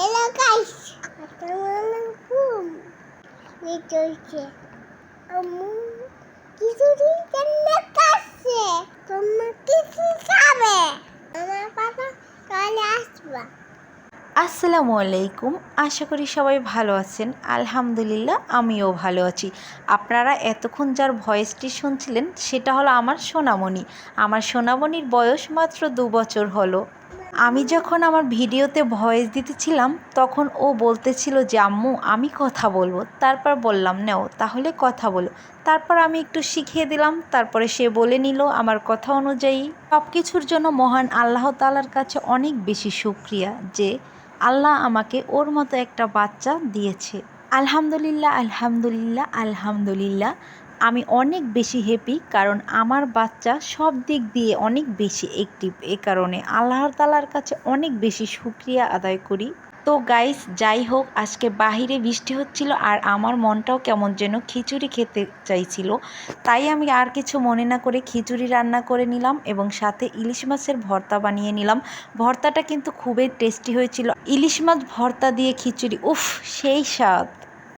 Hello, guys. Assalamualaikum. Ni আসবা আসসালামু আলাইকুম আশা করি সবাই ভালো আছেন আলহামদুলিল্লাহ আমিও ভালো আছি আপনারা এতক্ষণ যার ভয়েসটি শুনছিলেন সেটা হলো আমার সোনামণি আমার সোনামণির বয়স মাত্র দু বছর হলো আমি যখন আমার ভিডিওতে ভয়েস দিতেছিলাম, তখন ও বলতেছিল যে, আম্মু, আমি কথা বলব। তারপর বললাম, নাও, তাহলে কথা বলো। তারপর আমি একটু শিখিয়ে দিলাম, তারপরে সে বলে নিল আমার কথা অনুযায়ী। সব কিছুর জন্য মহান আল্লাহ তালার কাছে অনেক বেশি শুক্রিয়া যে, আল্লাহ আমাকে ওর মতো একটা বাচ্চা দিয়েছে। আলহামদুলিল্লাহ আলহামদুলিল্লাহ আলহামদুলিল্লাহ। আমি অনেক বেশি হ্যাপি কারণ আমার বাচ্চা সব দিক দিয়ে অনেক বেশি অ্যাক্টিভ এ কারণে আল্লাহ তালার কাছে অনেক বেশি শুক্রিয়া আদায় করি। তো গাইস যাই হোক, আজকে বাহিরে বৃষ্টি হচ্ছিল আর আমার মনটাও কেমন যেন খিচুড়ি খেতে চাইছিল। তাই আমি আর কিছু মনে না করে খিচুড়ি রান্না করে নিলাম এবং সাথে ইলিশ মাছের ভর্তা বানিয়ে নিলাম। ভর্তাটা কিন্তু খুবই টেস্টি হয়েছিল। ইলিশ মাছ ভর্তা দিয়ে খিচুড়ি, উফ, সেই স্বাদ।